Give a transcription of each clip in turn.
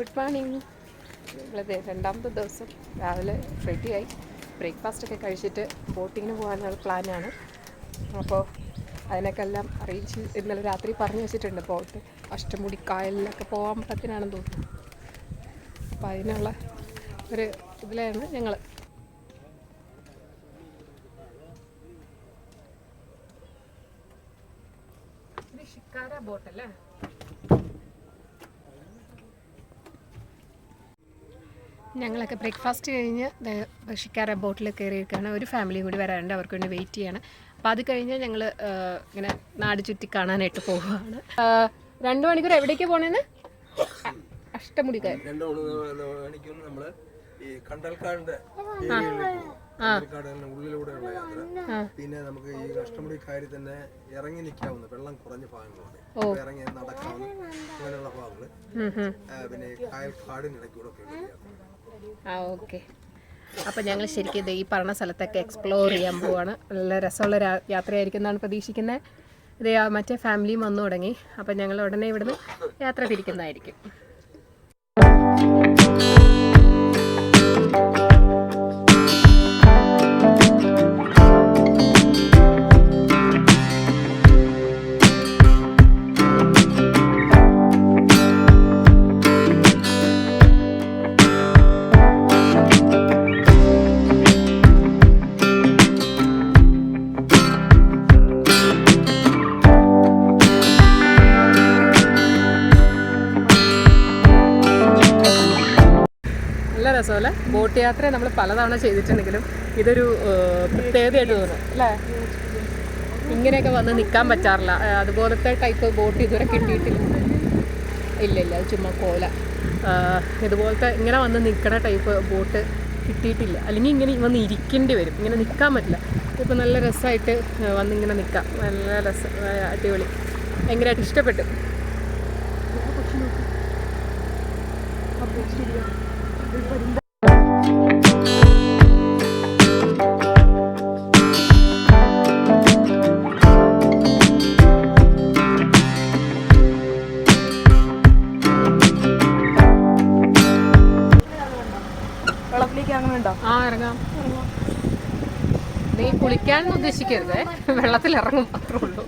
Good morning. ഞങ്ങളത് രണ്ടാമത്തെ ദിവസം രാവിലെ റെഡിയായി. ബ്രേക്ക്ഫാസ്റ്റ് ഒക്കെ കഴിച്ചിട്ട് ബോട്ടിങ്ങിന് പോകാനുള്ള പ്ലാനാണ്. അപ്പോൾ അതിനൊക്കെല്ലാം അറേഞ്ച് ഇന്നലെ രാത്രി പറഞ്ഞു വെച്ചിട്ടുണ്ട് ബോട്ട് അഷ്ടമുടി കായലിലൊക്കെ പോകാൻ പത്തിനാണെന്ന് തോന്നുന്നു. അപ്പോൾ അതിനുള്ള ഒരു ഇതിലാണ് ഞങ്ങൾ ഷിക്കാര ബോട്ടല്ലേ? ഞങ്ങളൊക്കെ ബ്രേക്ക്ഫാസ്റ്റ് കഴിഞ്ഞ് ഷിക്കാറ ഷിക്കാര ബോട്ടിൽ കയറിയിരിക്കുകയാണ് ഒരു ഫാമിലി കൂടി വരാറുണ്ട് അവർക്ക് വേണ്ടി വെയിറ്റ് ചെയ്യാണ്. അപ്പോൾ അത് കഴിഞ്ഞ് ഞങ്ങൾ ഇങ്ങനെ നാട് ചുറ്റി കാണാനായിട്ട് പോവുകയാണ്. രണ്ട് മണിക്കൂർ എവിടേക്ക് പോണേന്ന്? അഷ്ടമുടിക്കാർ രണ്ട് മണിക്കൂർ നമ്മൾ ഈ കണ്ടൽക്കാടിന്റെ ഉള്ളിലൂടെയുള്ള യാത്ര. പിന്നെ നമുക്ക് ഈ അഷ്ടമുടി കായലിൽ തന്നെ ഇറങ്ങി നിൽക്കാവുന്ന വെള്ളം കുറഞ്ഞ ഭാഗങ്ങളുണ്ട് ഇറങ്ങി നടക്കാവുന്ന അങ്ങനെയുള്ള ഭാഗങ്ങൾ. പിന്നെ കായൽ കാടിനിടയ്ക്കൂടെ ഒക്കെ ആ ഓക്കെ. അപ്പോൾ ഞങ്ങൾ ശരിക്കും ഇത് ഈ പറഞ്ഞ സ്ഥലത്തൊക്കെ എക്സ്പ്ലോർ ചെയ്യാൻ പോവാണ്. നല്ല രസമുള്ള യാത്രയായിരിക്കും എന്നാണ് പ്രതീക്ഷിക്കുന്നത് ഇത് മറ്റേ ഫാമിലിയും വന്നു തുടങ്ങി. അപ്പോൾ ഞങ്ങൾ ഉടനെ ഇവിടുന്ന് യാത്ര തിരിക്കുന്നതായിരിക്കും. രസമല്ലേ. ബോട്ട് യാത്ര നമ്മൾ പലതവണ ചെയ്തിട്ടുണ്ടെങ്കിലും ഇതൊരു പ്രത്യേകതയായിട്ട് തോന്നും. അല്ലേ? ഇങ്ങനെയൊക്കെ വന്ന് നിൽക്കാൻ പറ്റാറില്ല. അതുപോലത്തെ ടൈപ്പ് ബോട്ട് ഇതുവരെ കിട്ടിയിട്ടില്ല. ഇല്ല ഇല്ല അത് ചുമ്മാ കോല. ഇതുപോലത്തെ ഇങ്ങനെ വന്ന് നിൽക്കണ ടൈപ്പ് ബോട്ട് കിട്ടിയിട്ടില്ല. അല്ലെങ്കിൽ ഇങ്ങനെ വന്ന് ഇരിക്കേണ്ടി വരും. ഇങ്ങനെ നിൽക്കാൻ പറ്റില്ല. ഇപ്പം നല്ല രസമായിട്ട് വന്ന് ഇങ്ങനെ നിൽക്കാം നല്ല രസം അടിപൊളി. ഭയങ്കരമായിട്ട് ഇഷ്ടപ്പെട്ടു. ആ ഇറങ്ങാം. നീ കുളിക്കാനൊന്നും ഉദ്ദേശിക്കരുത്. വെള്ളത്തിൽ ഇറങ്ങും മാത്രമേ ഉള്ളൂ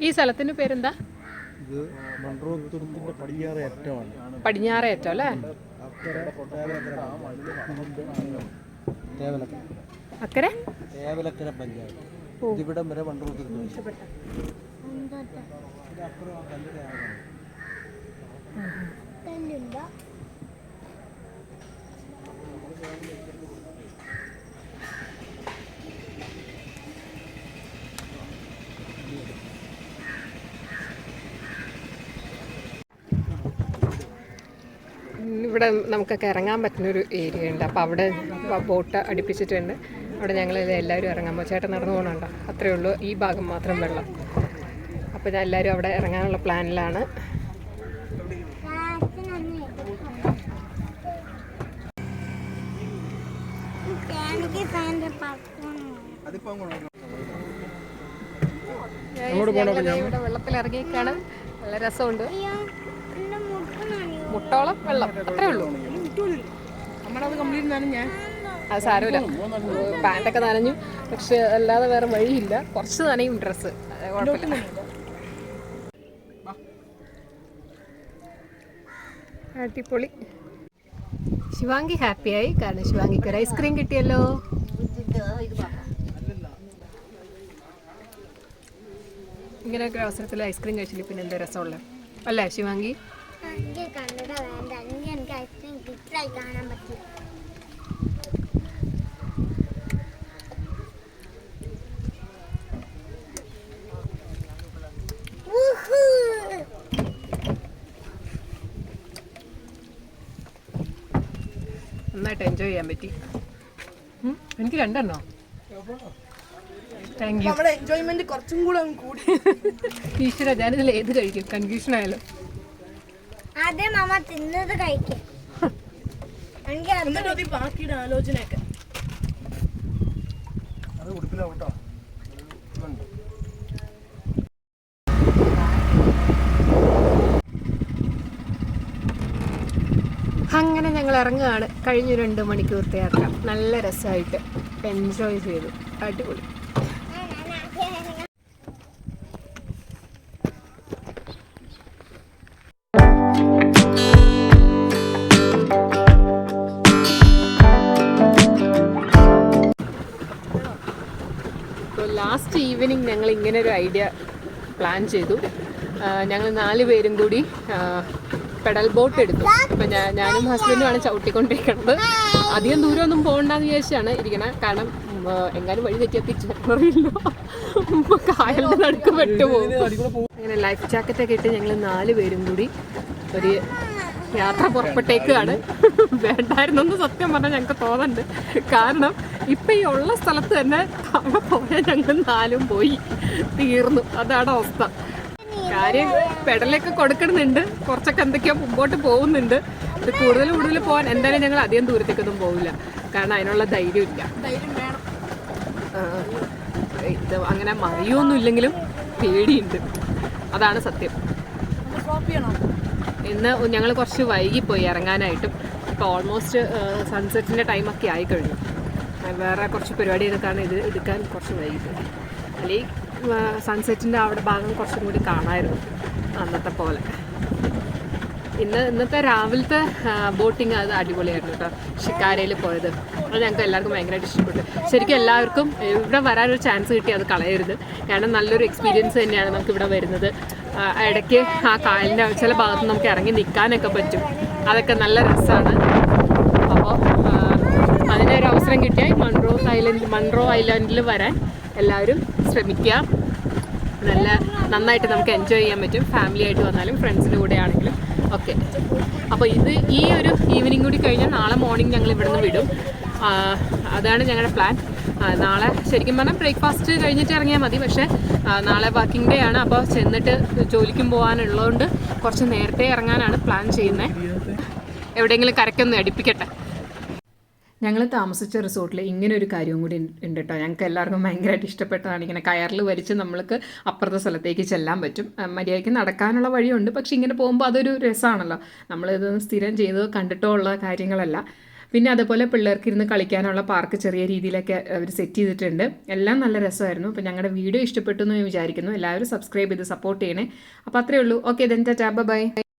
ഈ സ്ഥലത്തിന്റെ പേരെന്താ? ഇത് മൺറോത്തുരുത്തിന്റെ പടിഞ്ഞാറ് അറ്റമാണ്. ഏറ്റവും അല്ലേ? അക്കരെ തേവലക്കര. പഞ്ചായത്ത്. ഇതിവിടം വരെ മൺറോത്തുരുത്ത് ഇവിടെ നമുക്കൊക്കെ ഇറങ്ങാൻ പറ്റുന്നൊരു ഏരിയ ഉണ്ട് അപ്പോൾ അവിടെ ബോട്ട് അടുപ്പിച്ചിട്ടുണ്ട്. അവിടെ ഞങ്ങൾ എല്ലാവരും ഇറങ്ങാൻ പോകും ചേട്ടൻ നടന്നു പോകണുണ്ടോ അത്രയേ ഉള്ളൂ. ഈ ഭാഗം മാത്രം വെള്ളം. അപ്പോൾ ഞാൻ എല്ലാവരും അവിടെ ഇറങ്ങാനുള്ള പ്ലാനിലാണ്. ഇവിടെ വെള്ളത്തിൽ ഇറങ്ങിയൊക്കെയാണ് നല്ല രസമുണ്ട്. മുട്ടോളം വെള്ളം. അത്രേ ഉള്ളൂ. നമ്മളത് കംപ്ലീറ്റ് നനഞ്ഞ അത് സാരമില്ല. പാന്റൊക്കെ നനഞ്ഞു. പക്ഷെ അല്ലാതെ വേറെ വഴിയില്ല. കുറച്ച് നനയും ഡ്രസ്സ് കുഴപ്പമില്ല. അടിപൊളി. ശിവാങ്കി ഹാപ്പിയായി. കാരണം ശിവാങ്കിക്ക് ഒരു ഐസ്ക്രീം കിട്ടിയല്ലോ. ഇങ്ങനെയൊക്കെ അവസരത്തിൽ ഐസ്ക്രീം കഴിച്ചില്ല? പിന്നെ എന്താ രസമുള്ള അല്ലേ ശിവാങ്കി? എനിക്ക് വേണ്ട? എനിക്ക് എനിക്ക് ഐസ്ക്രീം കിട്ടായി കാണാൻ പറ്റില്ല. ഊഹൂ. നന്നായിട്ട് എൻജോയ് ചെയ്യാൻ പറ്റി. എനിക്ക് രണ്ടെണ്ണോ? താങ്ക് യു എൻജോയ്മെന്റ് കുറച്ചും കൂടി ഈശ്വര ഞാനിതിൽ ഏത് കഴിക്കും? കൺഫ്യൂഷൻ ആയാലും? ആദ്യം മാമ തിന്നത് കഴിക്കും. എന്നിട്ട് ബാക്കിയുടെ ആലോചനയൊക്കെ. അത് അങ്ങനെ ഞങ്ങൾ ഇറങ്ങുകയാണ്. കഴിഞ്ഞ രണ്ട് മണിക്കൂർത്തെ യാത്ര. നല്ല രസമായിട്ട്. എൻജോയ് ചെയ്തു. അടിപൊളി. ലാസ്റ്റ് ഈവനിങ് ഞങ്ങൾ ഇങ്ങനെ ഒരു ഐഡിയ പ്ലാൻ ചെയ്തു. ഞങ്ങൾ നാല് പേരും കൂടി പെഡൽ ബോട്ട് എടുത്തു. അപ്പം ഞാൻ ഞാനും ഹസ്ബൻഡുമാണ് ചവിട്ടിക്കൊണ്ടിരിക്കുന്നത്. അധികം ദൂരമൊന്നും പോകണ്ടെന്ന് വിചാരിച്ചാണ് ഇരിക്കണത് കാരണം എങ്ങാനും വഴി തെറ്റിയാൽ തിരിച്ചറിയില്ലോ കായലിന്റെ നടുക്ക് പെട്ടുപോകും. അങ്ങനെ ലൈഫ് ജാക്കറ്റൊക്കെ ഇട്ട് ഞങ്ങൾ നാല് പേരും കൂടി ഒരു യാത്ര പുറപ്പെട്ടേക്കാണ് വേണ്ടായിരുന്നെന്ന് സത്യം പറഞ്ഞാൽ ഞങ്ങൾക്ക് തോന്നുന്നുണ്ട് കാരണം ഇപ്പം ഈ ഉള്ള സ്ഥലത്ത് തന്നെ അവിടെ പോയാൽ ഞങ്ങൾ നാലും പോയി. തീർന്നു. അതാണ് അവസ്ഥ. കാര്യം പെടലൊക്കെ കൊടുക്കുന്നുണ്ട് കുറച്ചൊക്കെ എന്തൊക്കെയോ മുമ്പോട്ട് പോകുന്നുണ്ട്. ഇത് കൂടുതൽ കൂടുതൽ പോകാൻ എന്തായാലും ഞങ്ങൾ അധികം ദൂരത്തേക്കൊന്നും പോകില്ല കാരണം അതിനുള്ള ധൈര്യമില്ല. ധൈര്യം ആ, ഇത് അങ്ങനെ മറിയൊന്നും ഇല്ലെങ്കിലും പേടിയുണ്ട്. അതാണ് സത്യം. ഇന്ന് ഞങ്ങൾ കുറച്ച് വൈകിപ്പോയി ഇറങ്ങാനായിട്ടും. ഇപ്പോൾ ഓൾമോസ്റ്റ് സൺസെറ്റിന്റെ ടൈമൊക്കെ ആയി കഴിഞ്ഞു ആ, വേറെ കുറച്ച് പരിപാടി എടുക്കാണ് ഇത് എടുക്കാൻ കുറച്ച് വൈകിപ്പോയി. അല്ലെങ്കിൽ സൺസെറ്റിന്റെ അവിടെ ഭാഗം കുറച്ചും കൂടി കാണാമായിരുന്നു അന്നത്തെ പോലെ. ഇന്ന് ഇന്നത്തെ രാവിലത്തെ ബോട്ടിങ് അത് അടിപൊളിയായിരുന്നു കേട്ടോ. ഷിക്കാരയിൽ പോയത്. അത് ഞങ്ങൾക്ക് എല്ലാവർക്കും ഭയങ്കരമായിട്ട് ഇഷ്ടപ്പെട്ടു. ശരിക്കും എല്ലാവർക്കും ഇവിടെ വരാനൊരു ചാൻസ് കിട്ടി അത് കളയരുത്. കാരണം നല്ലൊരു എക്സ്പീരിയൻസ് തന്നെയാണ് നമുക്ക് ഇവിടെ വരുന്നത്. ഇടയ്ക്ക് ആ കായലിന്റെ ചില ഭാഗത്ത് നമുക്ക് ഇറങ്ങി നിൽക്കാനൊക്കെ പറ്റും. അതൊക്കെ നല്ല രസമാണ്. അപ്പോൾ അതിനൊരു അവസരം കിട്ടിയാൽ മൺറോ ഐലൻഡ് മൺറോ ഐലൻഡിൽ വരാൻ എല്ലാവരും ശ്രമിക്കുക. നല്ല നന്നായിട്ട് നമുക്ക് എൻജോയ് ചെയ്യാൻ പറ്റും. ഫാമിലി ആയിട്ട് വന്നാലും ഫ്രണ്ട്സിന്റെ കൂടെ ആണെങ്കിലും ഓക്കെ അപ്പോൾ ഇത് ഈ ഒരു ഈവനിങ് കൂടി കഴിഞ്ഞാൽ നാളെ മോർണിംഗ് ഞങ്ങൾ ഇവിടുന്ന് വിടും. അതാണ് ഞങ്ങളുടെ പ്ലാൻ നാളെ ശരിക്കും പറഞ്ഞാൽ ബ്രേക്ക്ഫാസ്റ്റ് കഴിഞ്ഞിട്ട് ഇറങ്ങിയാൽ മതി പക്ഷേ നാളെ വർക്കിംഗ് ഡേ ആണ്. അപ്പോൾ ചെന്നിട്ട് ജോലിക്കും പോകാനുള്ളതുകൊണ്ട് കുറച്ച് നേരത്തെ ഇറങ്ങാനാണ് പ്ലാൻ ചെയ്യുന്നത് എവിടെയെങ്കിലും കരക്കൊന്ന് അടിപ്പിക്കട്ടെ. ഞങ്ങൾ താമസിച്ച റിസോർട്ടിൽ ഇങ്ങനെ ഒരു കാര്യവും കൂടി ഉണ്ട് കേട്ടോ ഞങ്ങൾക്ക് എല്ലാവർക്കും ഭയങ്കരമായിട്ട് ഇഷ്ടപ്പെട്ടതാണ് ഇങ്ങനെ കയറിൽ വലിച്ച് നമ്മൾക്ക് അപ്പുറത്തെ സ്ഥലത്തേക്ക് ചെല്ലാൻ പറ്റും. മര്യാദയ്ക്ക് നടക്കാനുള്ള വഴിയുണ്ട്. പക്ഷെ ഇങ്ങനെ പോകുമ്പോൾ അതൊരു രസമാണല്ലോ നമ്മളിത് സ്ഥിരം ചെയ്തോ കണ്ടിട്ടോ ഉള്ള കാര്യങ്ങളല്ല. പിന്നെ അതുപോലെ പിള്ളേർക്ക് ഇരുന്ന് കളിക്കാനുള്ള പാർക്ക് ചെറിയ രീതിയിലൊക്കെ അവർ സെറ്റ് ചെയ്തിട്ടുണ്ട്. എല്ലാം നല്ല രസമായിരുന്നു. അപ്പോൾ ഞങ്ങളുടെ വീഡിയോ ഇഷ്ടപ്പെട്ടു എന്ന് വിചാരിക്കുന്നു. എല്ലാവരും സബ്സ്ക്രൈബ് ചെയ്ത് സപ്പോർട്ട് ചെയ്യണേ. അപ്പോൾ അത്രയേ ഉള്ളൂ. ഓക്കെ ദെൻ ടാ ബൈ